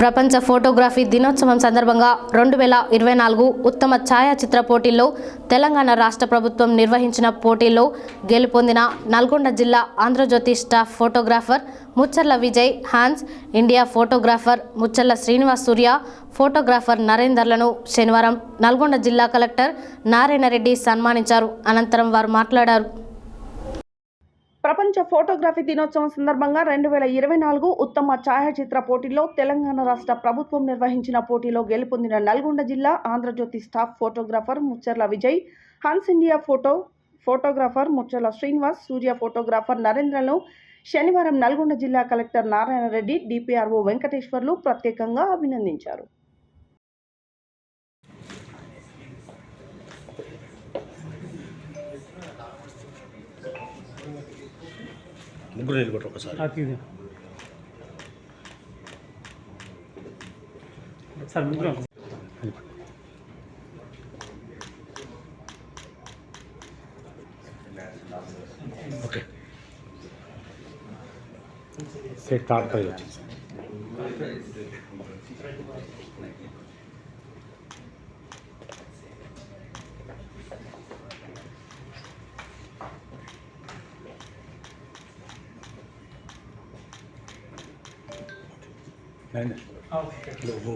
ప్రపంచ ఫోటోగ్రఫీ దినోత్సవం సందర్భంగా రెండు వేల ఇరవై నాలుగు ఉత్తమ ఛాయాచిత్ర పోటీల్లో తెలంగాణ రాష్ట్ర ప్రభుత్వం నిర్వహించిన పోటీల్లో గెలుపొందిన నల్గొండ జిల్లా Andhrajyothy staff photographer Mucharla Vijay Hans India photographer Mucharla Srinivas Surya photographer నరేందర్లను శనివారం నల్గొండ జిల్లా కలెక్టర్ నారాయణ రెడ్డి సన్మానించారు. అనంతరం వారు మాట్లాడారు. ప్రపంచ ఫోటోగ్రఫీ దినోత్సవం సందర్భంగా రెండు వేల ఇరవై నాలుగు ఉత్తమ ఛాయాచిత్ర పోటీలో తెలంగాణ రాష్ట్ర ప్రభుత్వం నిర్వహించిన పోటీలో గెలుపొందిన నల్గొండ జిల్లా Andhrajyothy staff photographer Mucharla Vijay Hans India photo photographer Mucharla Srinivas Surya photographer నరేంద్రను శనివారం నల్గొండ జిల్లా కలెక్టర్ నారాయణ రెడ్డి డిపిఆర్ఓ వెంకటేశ్వర్లు ప్రత్యేకంగా అభినందించారు. ముగ్గురు నిలబెట్టు ఒకసారి అతిథి సార్ ముగ్గురు ఓకే సెట్ Amen. Okay.